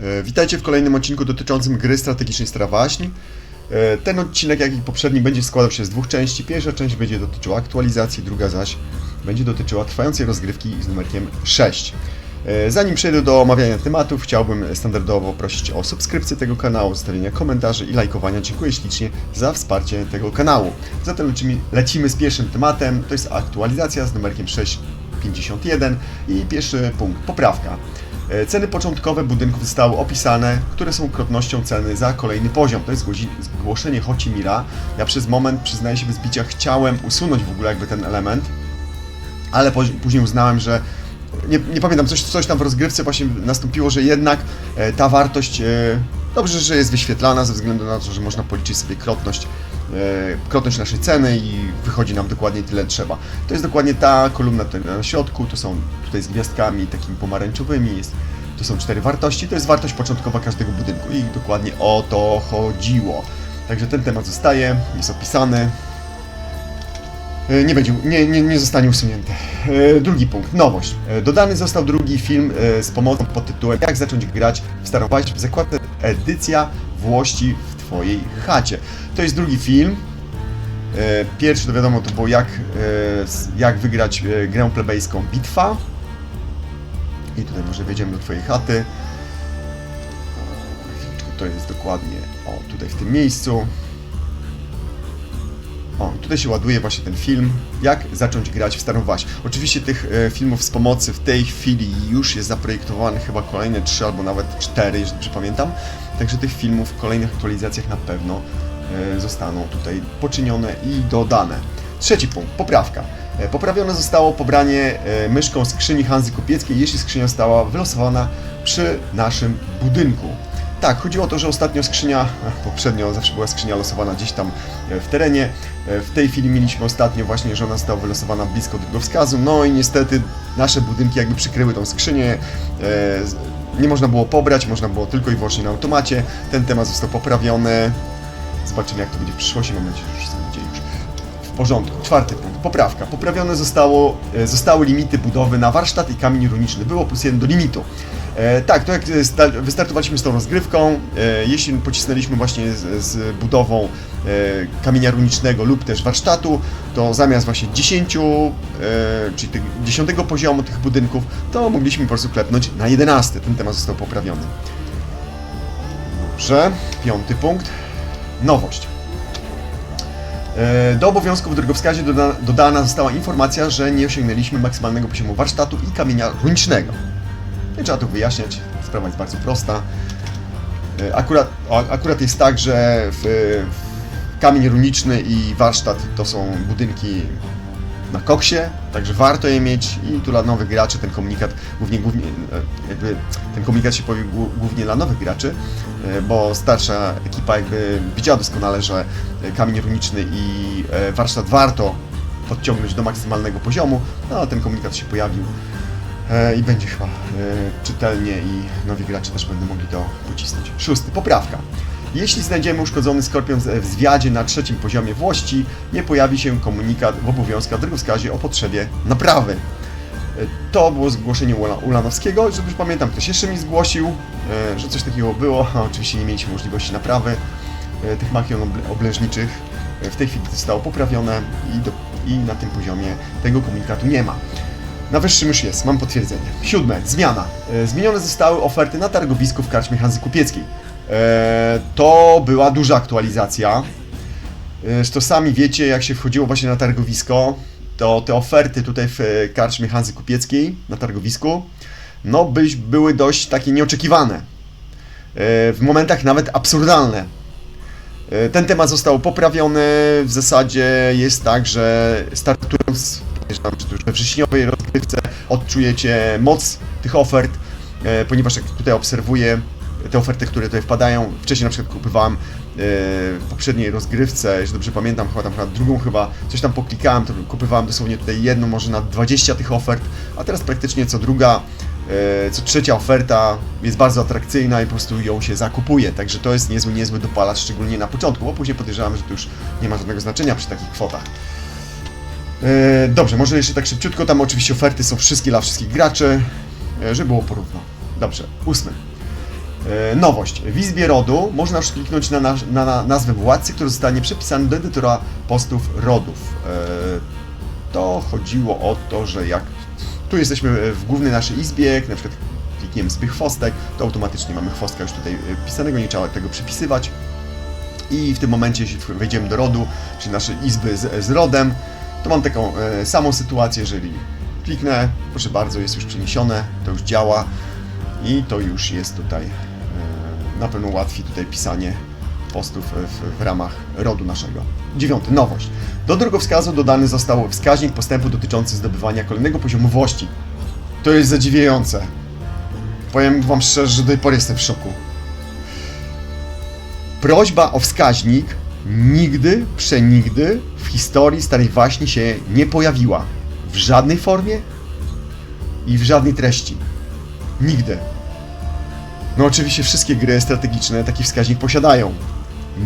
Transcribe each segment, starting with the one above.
E, Witajcie w kolejnym odcinku dotyczącym gry strategicznej Stara Waśń. E, Ten odcinek, jak i poprzedni, będzie składał się z dwóch części. Pierwsza część będzie dotyczyła aktualizacji, druga zaś będzie dotyczyła trwającej rozgrywki z numerkiem 6. E, Zanim przejdę do omawiania tematów, chciałbym standardowo prosić o subskrypcję tego kanału, zostawienie komentarzy i lajkowania. Dziękuję ślicznie za wsparcie tego kanału. Zatem lecimy, lecimy z pierwszym tematem, to jest aktualizacja z numerkiem 651 i pierwszy punkt, poprawka. E, Ceny początkowe budynków zostały opisane, które są krotnością ceny za kolejny poziom. To jest zgłoszenie Hocimira. Ja przez moment, przyznaję się bez bicia, chciałem usunąć w ogóle jakby ten element, ale później uznałem, że nie, nie pamiętam, coś, coś tam w rozgrywce właśnie nastąpiło, że jednak e, ta wartość e, dobrze, że jest wyświetlana ze względu na to, że można policzyć sobie krotność, krotność naszej ceny i wychodzi nam dokładnie tyle trzeba. To jest dokładnie ta kolumna tutaj na środku, to są tutaj z gwiazdkami takimi pomarańczowymi, jest, to są cztery wartości, to jest wartość początkowa każdego budynku i dokładnie o to chodziło. Także ten temat zostaje, jest opisany, E, nie, będzie, nie, nie, nie zostanie usunięty. E, Drugi punkt, nowość. E, Dodany został drugi film e, z pomocą pod tytułem Jak zacząć grać w Starą Waśń w zakładce edycja Włości Twojej chacie. To jest drugi film. E, Pierwszy to wiadomo to było jak, e, jak wygrać e, grę plebejską Bitwa. I tutaj może wejdziemy do Twojej chaty. To jest dokładnie, o tutaj w tym miejscu. O, tutaj się ładuje właśnie ten film, jak zacząć grać w Starą Waś. Oczywiście tych e, filmów z pomocy w tej chwili już jest zaprojektowanych chyba kolejne trzy albo nawet cztery, jeżeli dobrze pamiętam. Także tych filmów w kolejnych aktualizacjach na pewno e, zostaną tutaj poczynione i dodane. Trzeci punkt, poprawka. E, Poprawione zostało pobranie e, myszką skrzyni Hanzy Kupieckiej, jeśli skrzynia została wylosowana przy naszym budynku. Tak, chodziło o to, że ostatnio skrzynia, poprzednio zawsze była skrzynia losowana gdzieś tam e, w terenie. E, W tej chwili mieliśmy ostatnio właśnie, że ona została wylosowana blisko drogowskazu. No i niestety nasze budynki jakby przykryły tą skrzynię. E, Nie można było pobrać, można było tylko i wyłącznie na automacie. Ten temat został poprawiony. Zobaczymy jak to będzie w przyszłości. Mam nadzieję, że wszystko będzie już w porządku. Czwarty punkt. Poprawka. Poprawione zostało, zostały limity budowy na warsztat i kamień runiczny. Było plus jeden do limitu. E, tak, to jak e, sta- wystartowaliśmy z tą rozgrywką, e, jeśli pocisnęliśmy właśnie z, z budową e, kamienia runicznego lub też warsztatu, to zamiast właśnie 10, e, czyli tych 10 poziomu tych budynków, to mogliśmy po prostu klepnąć na 11. Ten temat został poprawiony. Dobrze, piąty punkt. Nowość. E, Do obowiązków w drogowskazie doda, dodana została informacja, że nie osiągnęliśmy maksymalnego poziomu warsztatu i kamienia runicznego. Nie trzeba tu wyjaśniać, sprawa jest bardzo prosta. E, Akurat, akurat jest tak, że w, kamień runiczny i warsztat to są budynki na koksie, także warto je mieć i tu dla nowych graczy ten komunikat głównie, głównie e, jakby ten komunikat się głó- głównie dla nowych graczy, e, bo starsza ekipa jakby widziała doskonale, że kamień runiczny i warsztat warto podciągnąć do maksymalnego poziomu, no a ten komunikat się pojawił i będzie chyba e, czytelnie i nowi gracze też będą mogli to pocisnąć. Szósty, poprawka. Jeśli znajdziemy uszkodzony skorpion w zwiadzie na trzecim poziomie włości, nie pojawi się komunikat w obowiązkach drogowskazie o potrzebie naprawy. E, To było zgłoszenie Ula- Ulanowskiego, że już pamiętam, ktoś jeszcze mi zgłosił, e, że coś takiego było, a oczywiście nie mieliśmy możliwości naprawy e, tych oble- oblężniczych. E, W tej chwili zostało poprawione i, do, i na tym poziomie tego komunikatu nie ma. Na wyższym już jest, mam potwierdzenie. Siódme, zmiana. E, Zmienione zostały oferty na targowisku w karczmie Hanzy Kupieckiej. E, To była duża aktualizacja. To sami wiecie, jak się wchodziło właśnie na targowisko, to te oferty tutaj w e, karczmie Hanzy Kupieckiej na targowisku, no byś, były dość takie nieoczekiwane. W momentach nawet absurdalne. Ten temat został poprawiony. W zasadzie jest tak, że startując podejrzewam, że już we wrześniowej rozgrywce odczujecie moc tych ofert, e, ponieważ jak tutaj obserwuję te oferty, które tutaj wpadają, wcześniej na przykład kupowałem e, w poprzedniej rozgrywce, jeśli dobrze pamiętam, chyba tam chyba drugą chyba, coś tam poklikałem, to kupowałem dosłownie tutaj jedną, może na 20 tych ofert, a teraz praktycznie co druga e, co trzecia oferta jest bardzo atrakcyjna i po prostu ją się zakupuje, także to jest niezły, niezły dopalacz, szczególnie na początku, bo później podejrzewam, że to już nie ma żadnego znaczenia przy takich kwotach. E, Dobrze, może jeszcze tak szybciutko, tam oczywiście oferty są wszystkie dla wszystkich graczy, e, żeby było porówno. Dobrze, ósmy. E, Nowość. W Izbie Rodu można już kliknąć na, na, na nazwę władcy, który zostanie przypisany do edytora postów rodów. To chodziło o to, że jak tu jesteśmy w głównej naszej izbie, na przykład klikniemy zby chwostek, to automatycznie mamy chwostka już tutaj pisanego, nie trzeba tego przypisywać. I w tym momencie, jeśli wejdziemy do rodu, czyli naszej izby z, z rodem, to mam taką e, samą sytuację, jeżeli kliknę, proszę bardzo, jest już przeniesione, to już działa i to już jest tutaj, e, na pewno ułatwi tutaj pisanie postów w, w ramach rodu naszego. Dziewiąty, nowość. Do drogowskazu dodany został wskaźnik postępu dotyczący zdobywania kolejnego poziomowości. To jest zadziwiające. Powiem Wam szczerze, że do tej pory jestem w szoku. Prośba o wskaźnik nigdy, przenigdy w historii Starej Waśni się nie pojawiła. W żadnej formie i w żadnej treści. Nigdy. No oczywiście wszystkie gry strategiczne taki wskaźnik posiadają.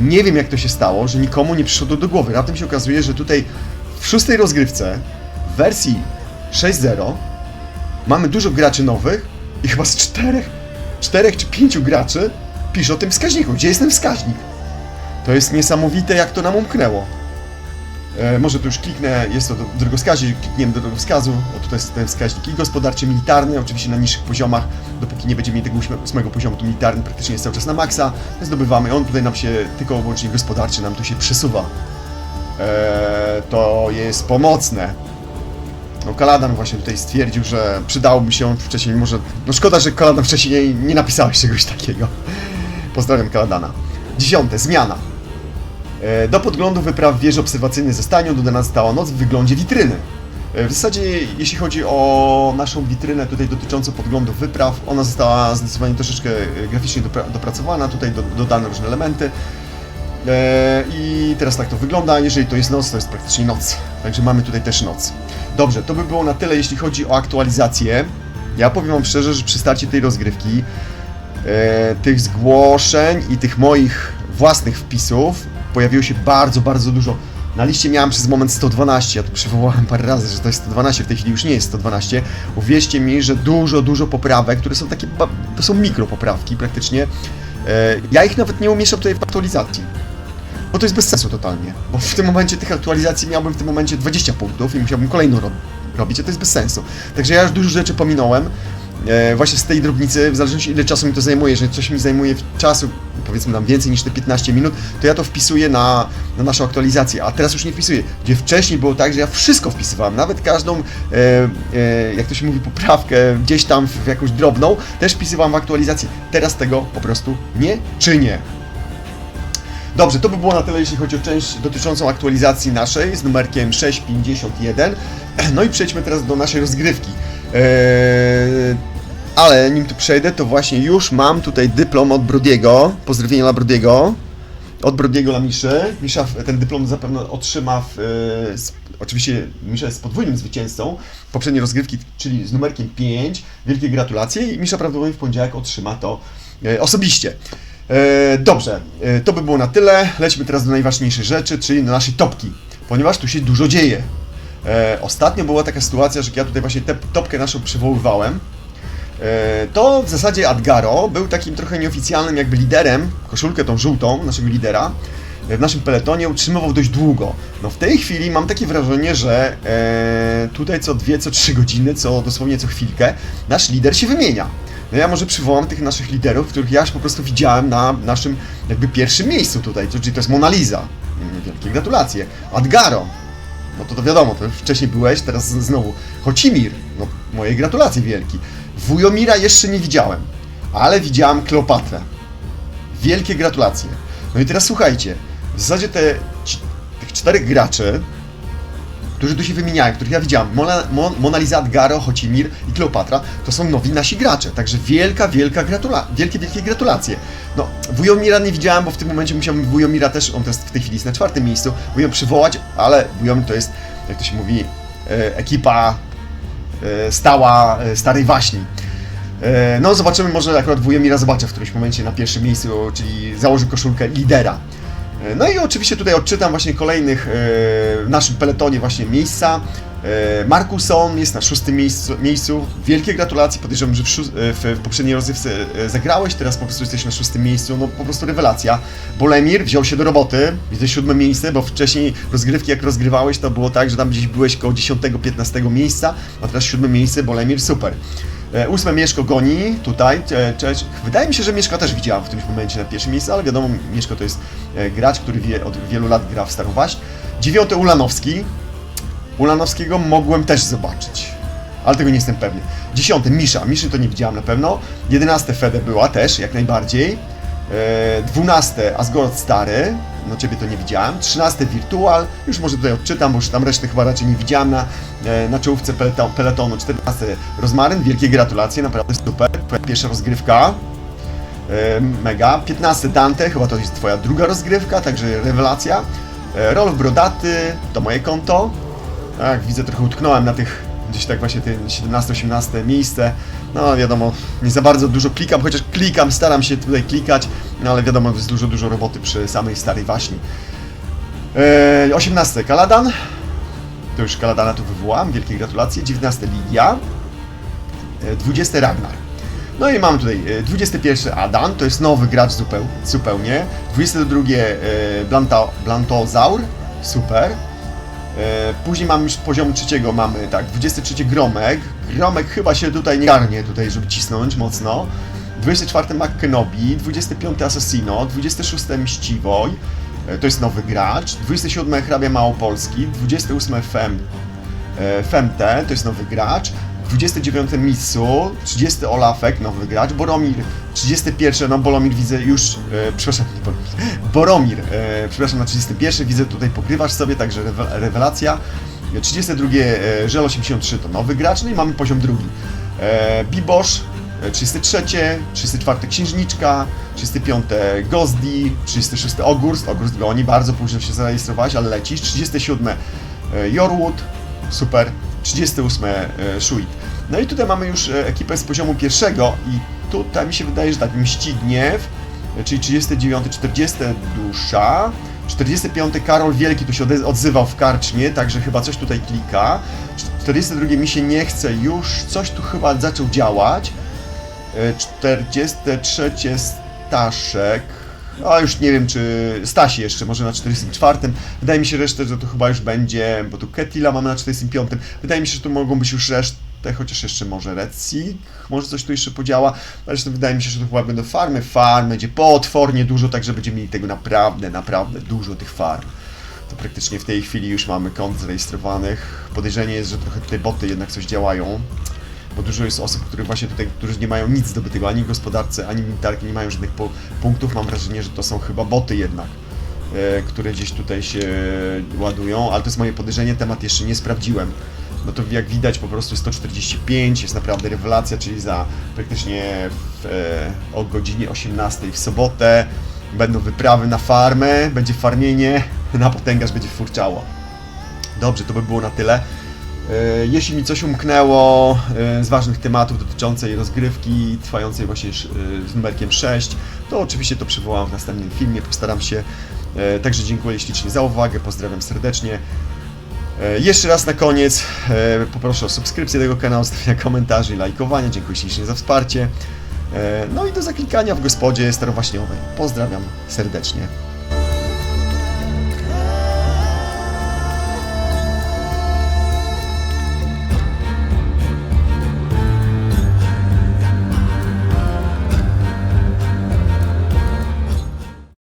Nie wiem jak to się stało, że nikomu nie przyszło to do głowy. Raptem się okazuje, że tutaj w szóstej rozgrywce w wersji 6.0 mamy dużo graczy nowych i chyba z czterech, czterech czy pięciu graczy pisze o tym wskaźniku. Gdzie jest ten wskaźnik? To jest niesamowite, jak to nam umknęło. E, może tu już kliknę, jest to drogowskazie, klikniemy do drogowskazu, o tutaj jest ten wskaźnik i gospodarczy, militarny, oczywiście na niższych poziomach, dopóki nie będziemy mieli tego ósme- ósmego poziomu, to militarny praktycznie jest cały czas na maksa, zdobywamy, on tutaj nam się, tylko wyłącznie gospodarczy nam tu się przesuwa. E, to jest pomocne. No Kaladan właśnie tutaj stwierdził, że przydałoby się wcześniej, może, no szkoda, że Kaladan wcześniej nie napisałeś czegoś takiego. Pozdrawiam Kaladana. Dziesiąte, zmiana. E, Do podglądu wypraw wieży obserwacyjnej ze stanią dodana została noc w wyglądzie witryny. E, W zasadzie, jeśli chodzi o naszą witrynę tutaj dotyczącą podglądów wypraw, ona została zdecydowanie troszeczkę e, graficznie dopra- dopracowana, tutaj do, dodane różne elementy. I teraz tak to wygląda, jeżeli to jest noc, to jest praktycznie noc. Także mamy tutaj też noc. Dobrze, to by było na tyle, jeśli chodzi o aktualizację. Ja powiem Wam szczerze, że przy starcie tej rozgrywki tych zgłoszeń i tych moich własnych wpisów pojawiło się bardzo, bardzo dużo. Na liście miałem przez moment 112, ja tu przywołałem parę razy, że to jest 112, w tej chwili już nie jest 112. Uwierzcie mi, że dużo, dużo poprawek, które są takie, to są mikropoprawki praktycznie. E, ja ich nawet nie umieszczam tutaj w aktualizacji. Bo to jest bez sensu totalnie. Bo w tym momencie tych aktualizacji miałbym w tym momencie 20 punktów i musiałbym kolejną ro robić, a to jest bez sensu. Także ja już dużo rzeczy pominąłem. E, właśnie z tej drobnicy, w zależności ile czasu mi to zajmuje, jeżeli coś mi zajmuje w czasu, powiedzmy tam więcej niż te 15 minut, to ja to wpisuję na, na naszą aktualizację, a teraz już nie wpisuję. Gdzie wcześniej było tak, że ja wszystko wpisywałem, nawet każdą, e, e, jak to się mówi, poprawkę gdzieś tam w jakąś drobną, też wpisywałem w aktualizację. Teraz tego po prostu nie czynię. Dobrze, to by było na tyle, jeśli chodzi o część dotyczącą aktualizacji naszej z numerkiem 651. No i przejdźmy teraz do naszej rozgrywki. Eee, ale nim tu przejdę, to właśnie już mam tutaj dyplom od Brodiego. Pozdrowienia dla Brodiego. Od Brodiego dla Miszy. Misza ten dyplom zapewne otrzyma w, e, z, oczywiście Misza jest podwójnym zwycięzcą poprzedniej rozgrywki, czyli z numerkiem 5. Wielkie gratulacje i Misza prawdopodobnie w poniedziałek otrzyma to e, osobiście. E, dobrze, to by było na tyle. Lećmy teraz do najważniejszej rzeczy, czyli do naszej topki, ponieważ tu się dużo dzieje. E, ostatnio była taka sytuacja, że ja tutaj właśnie tę topkę naszą przywoływałem. E, to w zasadzie Adgaro był takim trochę nieoficjalnym jakby liderem, koszulkę tą żółtą naszego lidera e, w naszym peletonie utrzymywał dość długo. No w tej chwili mam takie wrażenie, że e, tutaj co dwie, co trzy godziny, co dosłownie co chwilkę, nasz lider się wymienia. No ja może przywołam tych naszych liderów, których ja już po prostu widziałem na naszym jakby pierwszym miejscu tutaj, czyli to jest Mona Lisa. Wielkie gratulacje. Adgaro, no to to wiadomo, to wcześniej byłeś, teraz znowu. Chocimir, no moje gratulacje wielki. Wujomira jeszcze nie widziałem, ale widziałem Kleopatrę. Wielkie gratulacje. No i teraz słuchajcie, w zasadzie te, tych czterech graczy, którzy tu się wymieniają, których ja widziałem, Mona, Mon, Mona Lisa, Adgaro, Chocimir i Kleopatra, to są nowi nasi gracze, także wielka, wielka gratula wielkie, wielkie gratulacje. No, Wujomira nie widziałem, bo w tym momencie musiałbym Wujomira też, on też w tej chwili jest na czwartym miejscu, Wujom przywołać, ale Wujomir to jest, jak to się mówi, e, ekipa e, stała e, Starej Waśni. E, No, zobaczymy, może akurat Wujomira zobaczę w którymś momencie na pierwszym miejscu, czyli założy koszulkę lidera. No i oczywiście tutaj odczytam właśnie kolejnych e, w naszym peletonie właśnie miejsca. E, Markuson jest na szóstym miejscu, miejscu. Wielkie gratulacje, podejrzewam, że w, e, w, poprzedniej rozrywce e, zagrałeś, teraz po prostu jesteś na szóstym miejscu, no po prostu rewelacja. Bolemir wziął się do roboty, widzę siódme miejsce, bo wcześniej rozgrywki jak rozgrywałeś, to było tak, że tam gdzieś byłeś koło 10-15 miejsca, a teraz siódme miejsce, Bolemir, super. Ósme Mieszko goni tutaj. Cześć. Wydaje mi się, że Mieszka też widziałam w którymś momencie na pierwszym miejscu, ale wiadomo, Mieszko to jest gracz, który wie, od wielu lat gra w Starą Waść. Dziewiąty Ulanowski. Ulanowskiego mogłem też zobaczyć, ale tego nie jestem pewny. Dziesiąty Misza. Miszy to nie widziałam na pewno. Jedenaste Fede była też, jak najbardziej. E, Dwunaste Asgard Stary. No ciebie to nie widziałem. Trzynaste Virtual. Już może tutaj odczytam, bo już tam reszty chyba raczej nie widziałem na, e, na czołówce peleto- peletonu. 14 Rozmaryn. Wielkie gratulacje, naprawdę super. Twoja pierwsza rozgrywka. E, Mega. 15 Dante, chyba to jest twoja druga rozgrywka, także rewelacja. Rolf Brodaty, to moje konto. Tak, widzę, trochę utknąłem na tych, gdzieś tak właśnie te 17-18 miejsce. No wiadomo, nie za bardzo dużo klikam, chociaż klikam, staram się tutaj klikać, no ale wiadomo, jest dużo, dużo roboty przy samej starej waśni. E, 18 Kaladan. To już Kaladana tu wywołałem, wielkie gratulacje. 19 Lidia. E, 20 Ragnar. No i mamy tutaj e, 21 Adan, to jest nowy gracz zupeł, zupełnie. 22 e, Blanta, Blantozaur, super. E, Później mamy już z poziomu trzeciego mamy tak, 23 Gromek. Gromek chyba się tutaj nie garnie tutaj, żeby cisnąć mocno. 24 McKenobi, 25 Assassino, 26 Mściwoj, to jest nowy gracz. 27 Hrabia Małopolski, 28 Fem, e, Femte, to jest nowy gracz. 29 Mitsu, 30 Olafek, nowy gracz. Boromir, 31, no Boromir widzę już, e, przepraszam, nie Boromir, Boromir, e, przepraszam, na 31 widzę tutaj pokrywasz sobie, także rewe- rewelacja. 32 e, Żel 83 to nowy gracz, no i mamy poziom drugi. E, Bibosz, e, 33, 34 Księżniczka, 35 Gozdi, 36 Ogurst, Ogurst goni, bardzo późno się zarejestrowałeś, ale lecisz. 37 e, Jorwood, super. 38 e, Shuit. No i tutaj mamy już e, ekipę z poziomu pierwszego i tutaj mi się wydaje, że tak, Mści Gniew, e, czyli 39, 40 Dusza, 45 Karol Wielki tu się odzywał w karczmie, także chyba coś tutaj klika. 42 mi się nie chce już, coś tu chyba zaczął działać. E, 43 Staszek. A już nie wiem, czy Stasi jeszcze, może na 44. Wydaje mi się resztę, że to chyba już będzie, bo tu Ketila mamy na 45. Wydaje mi się, że tu mogą być już resztę, chociaż jeszcze może Red Sea, może coś tu jeszcze podziała. Zresztą wydaje mi się, że to chyba będą farmy, farm będzie potwornie dużo, także będziemy mieli tego naprawdę, naprawdę dużo tych farm. To praktycznie w tej chwili już mamy kont zarejestrowanych. Podejrzenie jest, że trochę te boty jednak coś działają bo dużo jest osób, które właśnie tutaj, którzy nie mają nic zdobytego, ani w gospodarce, ani militarki, nie mają żadnych punktów. Mam wrażenie, że to są chyba boty jednak, e, które gdzieś tutaj się ładują, ale to jest moje podejrzenie, temat jeszcze nie sprawdziłem. No to jak widać po prostu 145 jest naprawdę rewelacja, czyli za praktycznie w, e, o godzinie 18 w sobotę będą wyprawy na farmę, będzie farmienie, na potęgarz będzie furczało. Dobrze, to by było na tyle. E, Jeśli mi coś umknęło e, z ważnych tematów dotyczącej rozgrywki trwającej właśnie e, z numerkiem 6, to oczywiście to przywołam w następnym filmie, postaram się. Także dziękuję ślicznie za uwagę, pozdrawiam serdecznie. Jeszcze raz na koniec poproszę o subskrypcję tego kanału, stawianie komentarzy i lajkowanie. Dziękuję ślicznie za wsparcie. No i do zaklikania w gospodzie starowaśniowej. Pozdrawiam serdecznie.